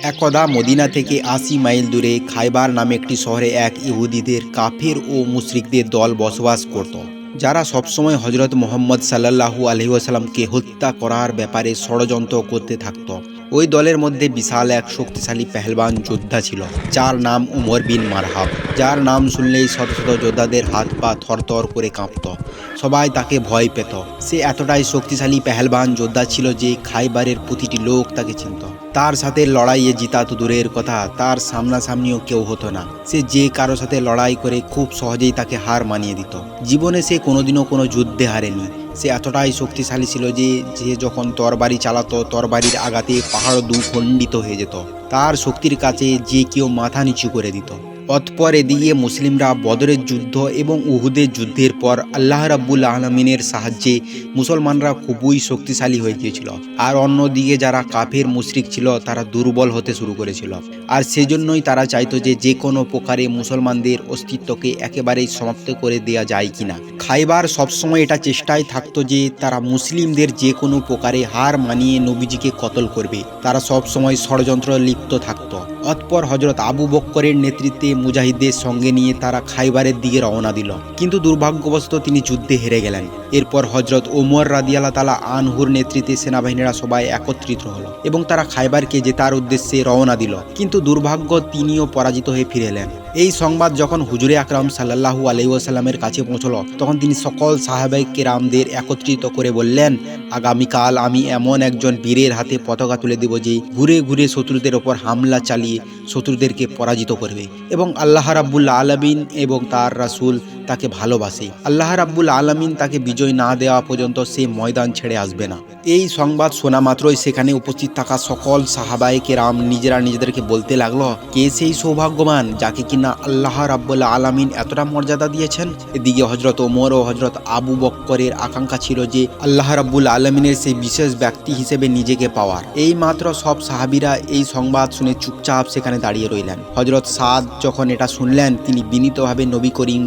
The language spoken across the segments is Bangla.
একদা মদিনা থেকে আশি মাইল দূরে খাইবার নামে একটি শহরে এক ইহুদিদের কাফের ও মুশরিকদের দল বসবাস করত, যারা সবসময় হজরত মোহাম্মদ সাল্লাহু আলহিউসালামকে হত্যা করার ব্যাপারে ষড়যন্ত্র করতে থাকত। ওই দলের মধ্যে বিশাল এক শক্তিশালী পেহলবান যোদ্ধা ছিল, যার নাম উমর বিন মারহাব, যার নাম শুনলেই শত শত যোদ্ধাদের হাত পা থরথর করে কাঁপত। সবাই তাকে ভয় পেত। সে এতটাই শক্তিশালী, পেহলবান, যোদ্ধা ছিল যে খাইবারের প্রতিটি লোক তাকে চিনত। তার সাথে লড়াইয়ে জিতা তো দূরের কথা, তার সামনাসামনিও কেউ হতো না। সে যে কারও সাথে লড়াই করে খুব সহজেই তাকে হার মানিয়ে দিত। জীবনে সে কোনোদিনও কোনো যুদ্ধে হারেনি। সে এতটাই শক্তিশালী ছিল যে যে যখন তরবারি চালাতো, তরবারির আঘাতে পাহাড় দুখণ্ডিত হয়ে যেত। তার শক্তির কাছে যে কেউ মাথা নিচু করে দিত। অতপর এদিকে মুসলিমরা বদরের যুদ্ধ এবং উহুদের যুদ্ধের পর আল্লাহ রাব্বুল আলমিনের সাহায্যে মুসলমানরা খুবই শক্তিশালী হয়ে গিয়েছিল। আর অন্যদিকে যারা কাফের মুশরিক ছিল, তারা দুর্বল হতে শুরু করেছিল। আর সেজন্যই তারা চাইতো যে যে কোনো প্রকারে মুসলমানদের অস্তিত্বকে একেবারেই সমাপ্ত করে দেয়া যায় কিনা। খাইবার সবসময় এটা চেষ্টায় থাকতো যে তারা মুসলিমদের যে কোনো প্রকারে হার মানিয়ে নবীজিকে কতল করবে। তারা সবসময় ষড়যন্ত্র লিপ্ত থাকত। অতপর হজরত আবু বক্করের নেতৃত্বে মুজাহিদদের সঙ্গে নিয়ে তারা খাইবারের দিকে রওনা দিল। কিন্তু দুর্ভাগ্যবশত তিনি যুদ্ধে হেরে গেলেন। এরপর হজরত ওমর রাদিয়ালা তালা আনহুর নেতৃত্বে সেনাবাহিনীরা সবাই একত্রিত হলো এবং তারা খাইবারকে যে তার উদ্দেশ্যে রওনা দিল। কিন্তু দুর্ভাগ্য তিনিও পরাজিত হয়ে ফিরে এলেন। এই সংবাদ যখন হুজুরে আকরাম সাল্লাহু আলাইসাল্লামের কাছে পৌঁছল, তখন তিনি সকল সাহাবাই কেরামদের একত্রিত করে বললেন, আগামীকাল আমি এমন একজন বীরের হাতে পতাকা তুলে দেব যে ঘুরে ঘুরে শত্রুদের ওপর হামলা চালিয়ে শত্রুদেরকে পরাজিত করবে এবং আল্লাহ রাবুল্লা আলমিন এবং তার রাসূল তাকে ভালোবাসে। আল্লাহ রাব্বুল আলমিন তাকে বিজয় না দেওয়া পর্যন্ত সে ময়দান ছেড়ে আসবে না। এই সংবাদ শোনা মাত্রই সেখানে উপস্থিত থাকা সকল সাহাবাই কেরাম নিজেরা নিজেদেরকে বলতে লাগল, কে সেই সৌভাগ্যবান যাকে কিনা আল্লাহ রাব্বুল আলমিন এতটা মর্যাদা দিয়েছেন? এদিকে হজরত ওমর ও হজরত আবু বক্করের আকাঙ্ক্ষা ছিল যে আল্লাহ রাব্বুল আলমিনের সেই বিশেষ ব্যক্তি হিসেবে নিজেকে পাওয়ার। এই মাত্র সব সাহাবিরা এই সংবাদ শুনে চুপচাপ সেখানে দাঁড়িয়ে রইলেন। হজরত সাদ যখন এটা শুনলেন, তিনি বিনীতভাবে নবী করিম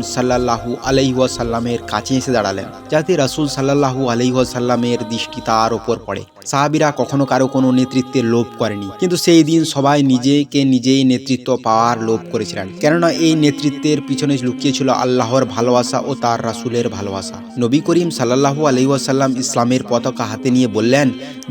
সাল্লাল্লাহু আলাইহাসাল্লামের কাছে এসে দাঁড়ালেন, যাতে রাসূল সাল্লাল্লাহু আলাইহাসাল্লামের দৃষ্টি তার ওপর পড়ে। সাহাবিরা কখনো কারও কোনো নেতৃত্বের লোভ করেনি, কিন্তু সেই দিন সবাই নিজেকে নিজেই নেতৃত্ব পাওয়ার লোভ করেছিলেন। কেননা এই নেতৃত্বের পিছনে লুকিয়েছিল আল্লাহর ভালোবাসা ও তার রাসূলের ভালোবাসা। নবী করিম সাল্লাল্লাহু আলাইহাসাল্লাম ইসলামের পতাকা হাতে নিয়ে বললেন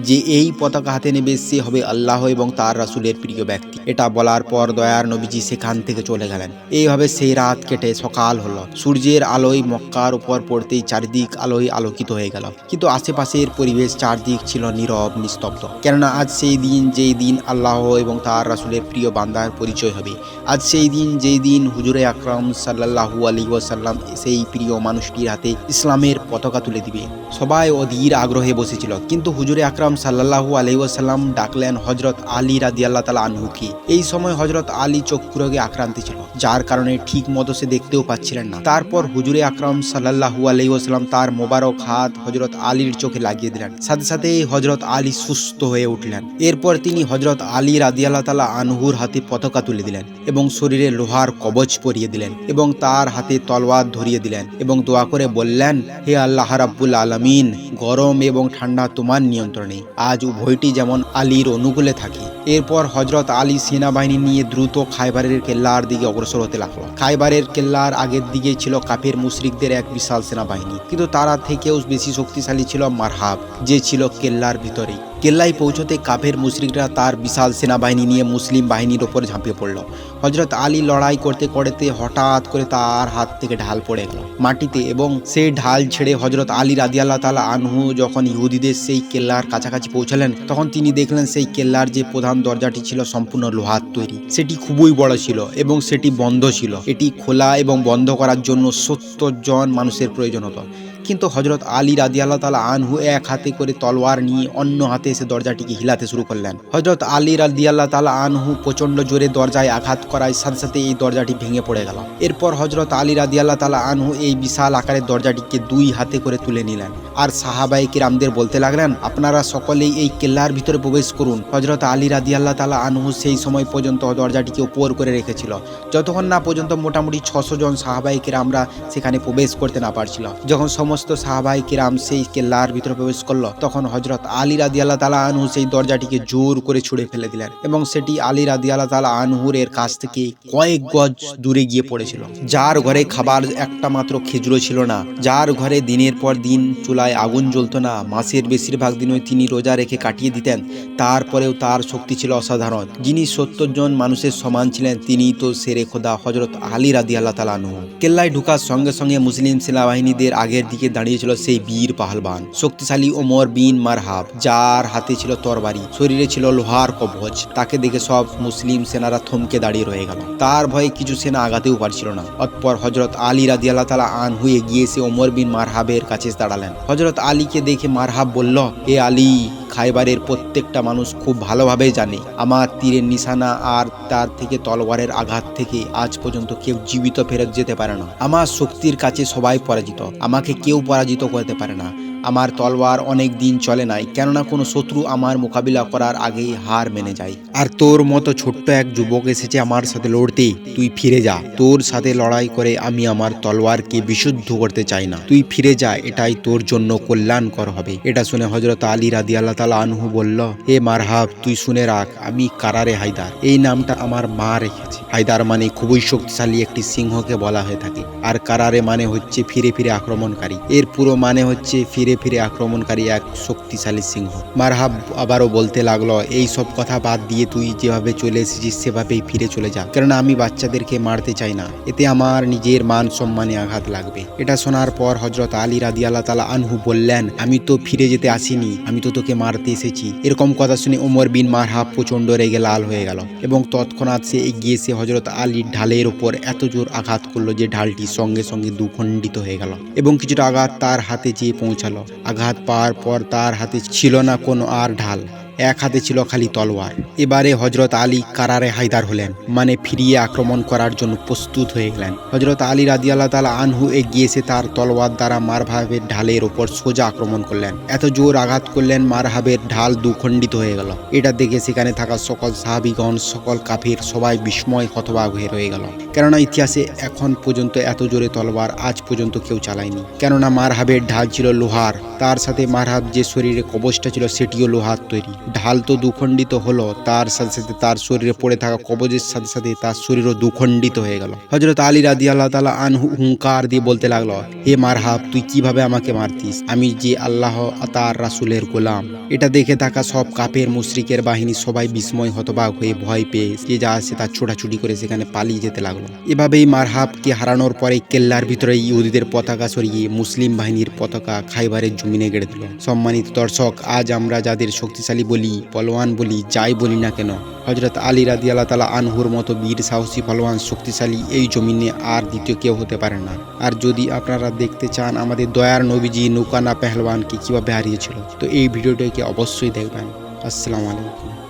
যে, এই পতাকা হাতে নেবে সে হবে আল্লাহ এবং তার রাসূলের প্রিয় ব্যক্তি। এটা বলার পর দয়ার নবীজি সেখান থেকে চলে গেলেন। এইভাবে সেই রাত কেটে সকাল হলো। সূর্যের আলোয় মক্কার উপর পড়তেই চারিদিক আলোয় আলোকিত হয়ে গেল। কিন্তু আশেপাশের পরিবেশ চারদিক ছিল নীরব, নিস্তব্ধ। কেননা আজ সেই দিন যেই দিন আল্লাহ এবং তার রাসুলের প্রিয় বান্দার পরিচয় হবে। আজ সেই দিন যেই দিন হুজুরে আকরাম সাল্লাল্লাহু আলী ওয়াসাল্লাম সেই প্রিয় মানুষটির হাতে ইসলামের পতাকা তুলে দিবে। সবাই অধীর আগ্রহে বসেছিল। কিন্তু হুজুরে আকরাম সাল্লাল্লাহু আলী ওয়াসাল্লাম ডাকলেন হজরত আলী রাদি আল্লাহ তালা আনহুকে এই সময় হজরত আলী চক্ষু রোগে আক্রান্ত ছিল, যার কারণে ঠিক মতো সে দেখতেও পাচ্ছিলেন না। তারপর হুজুরে আকরাম সাল্লাল্লাহু আলী তার মোবারক হাত হজরত আলীর চোখে লাগিয়ে দিলেন। সাথে সাথে হজরত আলী সুস্থ হয়ে উঠলেন। এরপর তিনি হজরত আলী রাদিয়াল্লাহ তালা আনহুর হাতে পতাকা তুলে দিলেন এবং শরীরে লোহার কবচ পরিয়ে দিলেন এবং তার হাতে তলোয়ার ধরিয়ে দিলেন এবং দোয়া করে বললেন, হে আল্লাহ রাব্বুল আলমিন, গরম এবং ঠান্ডা তোমার নিয়ন্ত্রণে। আজ উভয়টি যেমন আলীর অনুকূলে থাকে এরপর হজরত আলী সেনাবাহিনী নিয়ে দ্রুত খাইবারের কেল্লার দিকে অগ্রসর হতে লাগল। খাইবারের কেল্লার আগের দিকে ছিল কাফের মুশরিকদের এক বিশাল সেনাবাহিনী। কিন্তু তারা থেকেও বেশি শক্তিশালী ছিল মারহাব, যে ছিল কেল্লার ভিতরেই। কেল্লায় পৌঁছতে কাফের মুশরিকরা তার বিশাল সেনাবাহিনী নিয়ে মুসলিম বাহিনীর ওপর ঝাঁপিয়ে পড়ল। হজরত আলী লড়াই করতে করতে হঠাৎ করে তার হাত থেকে ঢাল পড়ে গেল। মাটিতে এবং সেই ঢাল ছেড়ে হজরত আলী রাদিয়াল্লাহ তালা আনহু যখন ইহুদিদের সেই কেল্লার কাছাকাছি পৌঁছালেন, তখন তিনি দেখলেন সেই কেল্লার যে প্রধান দরজাটি ছিল সম্পূর্ণ লোহার তৈরি। সেটি খুবই বড় ছিল এবং সেটি বন্ধ ছিল। এটি খোলা এবং বন্ধ করার জন্য সত্তর জন মানুষের প্রয়োজন হতো। কিন্তু হজরত আলী রাদি আল্লাহ তালা আনহু এক হাতে করে তলোয়ার নিয়ে অন্য হাতে এসে দরজাটিকে হিলাতে শুরু করলেন। হজরত আলী রাদি আল্লাহ তালা আনহু প্রচণ্ড জোরে দরজায় আঘাত করায় সাথে সাথে এই দরজাটি ভেঙে পড়ে গেল। এরপর হজরত আলী রাদি আল্লাহ তালা আনহু এই বিশাল আকারের দরজাটিকে দুই হাতে করে তুলে নিলেন। আর সাহাবাই কিরামদের বলতে লাগলেন, আপনারা সকলেই এই কেল্লার ভিতরে প্রবেশ করুন। হজরত আলী রাদি আল্লাহ তালা আনহু সেই সময় পর্যন্ত দরজাটিকে উপর করে রেখেছিল। যতক্ষণ না পর্যন্ত মোটামুটি ছশো জন সাহাবাই কিরামরা সেখানে প্রবেশ করতে না পারছিল। যখন সমস্ত সমস্ত সাহাবাই কিরাম সেই কেল্লার ভিতরে প্রবেশ করল। তখন হজরত আলী রাদি আল্লাহ তালা আনহু সেই দরজাটিকে জোর করে ছুড়ে ফেলে দিলেন এবং সেটি আলী রাদি আল্লাহ তালা আনহুর এর কাছ থেকে কয়েক গজ দূরে গিয়ে পড়েছিল। যার ঘরে খাবার একটা মাত্র খেজুরও ছিল না। যার ঘরে দিনের পর দিন চুলায় আগুন জ্বলতো না। মাসের বেশিরভাগ দিনই তিনি রোজা রেখে কাটিয়ে দিতেন। তারপরেও তার শক্তি ছিল অসাধারণ। যিনি সত্তর জন মানুষের সমান ছিলেন, তিনি তো সেরে খোদা হজরত আলী রাদি আল্লাহ তালা আনহু। কেল্লায় ঢুকার সঙ্গে সঙ্গে মুসলিম সেনাবাহিনীদের আগের দিকে দাঁড়িয়েছিল সেই বীর পাহলবান। শক্তিশালী ওমর বিন মারহাব, যার হাতে ছিল তরবারি, শরীরে ছিল লোহার কবচ তাকে দেখে সব মুসলিম সেনারা থমকে দাঁড়িয়ে রয়ে গেল। তার ভয়ে কিছু সেনা আগাতেও পারছিল না। অতপর হজরত আলী রাজি আল্লাহ তালা আন হয়ে গিয়ে সে ওমর বিন মারহাবের কাছে দাঁড়ালেন। হজরত আলীকে দেখে মারহাব বলল এ আলী খাইবারের প্রত্যেকটা মানুষ খুব ভালোভাবে জানে। আমার তীরের নিশানা আর তার থেকে তলোয়ারের আঘাত থেকে আজ পর্যন্ত কেউ জীবিত ফেরত যেতে পারে না। আমার শক্তির কাছে সবাই পরাজিত। আমাকে কেউ পরাজিত করতে পারে না। আমার তলোয়ার অনেক দিন চলে নাই, কেননা কোনো শত্রু আমার মোকাবিলা করার আগেই হার মেনে যায়। আর তোর মতো ছোট্ট এক যুবক এসেছে আমার সাথে লড়তে, তুই ফিরে যা। তোর সাথে লড়াই করে আমি আমার তলোয়ারকে বিশুদ্ধ করতে চাই না। তুই ফিরে যা, এটাই তোর জন্য কল্যাণকর হবে। এটা শুনে হজরত আলী রাদি আল্লাহ তালা আনহু বলল, হে মারহাব, তুই শুনে রাখ, আমি কারারে হায়দার। এই নামটা আমার মা রেখেছে। হায়দার মানে খুবই শক্তিশালী একটি সিংহকে বলা হয়ে থাকে। আর কারারে মানে হচ্ছে ফিরে ফিরে আক্রমণকারী। এর পুরো মানে হচ্ছে ফিরে ফিরে আক্রমণকারী এক শক্তিশালী সিংহ। মারহাব আবারও বলতে লাগল, এই সব কথা বাদ দিয়ে তুই যেভাবে চলে এসেছিস, সেভাবেই ফিরে চলে যা। কেননা আমি বাচ্চাদেরকে মারতে চাই না। এতে আমার নিজের মান সম্মানে আঘাত লাগবে। এটা শোনার পর হজরত আলী রাদি আল্লাহ তালা আনহু বললেন, আমি তো ফিরে যেতে আসিনি। আমি তো তোকে মারতে এসেছি। এরকম কথা শুনে ওমর বিন মারহাব প্রচণ্ড রেগে লাল হয়ে গেল এবং তৎক্ষণাৎ সে এগিয়ে এসে হজরত আলীর ঢালের ওপর এত জোর আঘাত করল যে ঢালটি সঙ্গে সঙ্গে দুখণ্ডিত হয়ে গেল এবং কিছুটা আঘাত তার হাতে যেয়ে পৌঁছালো। আঘাত পাওয়ার পর তার হাতে ছিল না কোনো আর ঢাল। এক হাতে ছিল খালি তলোয়ার। এবারে হজরত আলী কারারে হায়দার হলেন মানে ফিরিয়ে আক্রমণ করার জন্য প্রস্তুত হয়ে গেলেন। হজরত আলী রাদি আল্লাহ তালা আনহু এগিয়ে এসে তার তলোয়ার দ্বারা মারভাবের ঢালের ওপর সোজা আক্রমণ করলেন। এত জোর আঘাত করলেন, মারহাবের ঢাল দুখণ্ডিত হয়ে গেল। এটা দেখে সেখানে থাকা সকল সাহাবিগণ, সকল কাফির সবাই বিস্ময় হতবাক হয়ে রয়ে গেল। কেননা ইতিহাসে এখন পর্যন্ত এত জোরে তলোয়ার আজ পর্যন্ত কেউ চালায়নি। কেননা মারহাবের ঢাল ছিল লোহার তার সাথে মারহাব যে শরীরে কবচটা ছিল সেটিও লোহার তৈরি। ঢাল তো দুখণ্ডিত হলো, তার সাথে সাথে তার শরীরে পড়ে থাকা কবজের সাথে সাথে তার শরীরও দুখণ্ডিত হয়ে গেল। হজরত আলী রাদি আল্লাহ তালা আনহু হুঙ্কার দিয়ে বলতে লাগল, হে মারহাব, তুই কীভাবে আমাকে মারতিস? আমি যে আল্লাহ তার রাসুলের গোলাম। এটা দেখে থাকা সব কাপের মুশরিকের বাহিনী সবাই বিস্ময়, হতবাক হয়ে ভয় পেয়ে যে যা আসে তার ছোটাছুটি করে সেখানে পালিয়ে যেতে লাগল। এভাবেই মারহাবকে হারানোর পরে কেল্লার ভিতরে ইহুদিদের পতাকা সরিয়ে মুসলিম বাহিনীর পতাকা খাইবারের জমিনে গেড়ে দিল। সম্মানিত দর্শক, আজ আমরা যাদের শক্তিশালী বলি, পলোয়ান বলি, যাই বলি না কেন হজরত আলী রাদি আল্লাহ তালা আনহুর মতো বীর, সাহসী, পলোয়ান, শক্তিশালী এই জমিনে আর দ্বিতীয় কেউ হতে পারে না। আর যদি আপনারা দেখতে চান আমাদের দয়ার নবীজি, নৌকানা পেহলওয়ানকে কীভাবে হারিয়েছিল, তো এই ভিডিওটাকে অবশ্যই দেখবেন। আসসালামু আলাইকুম।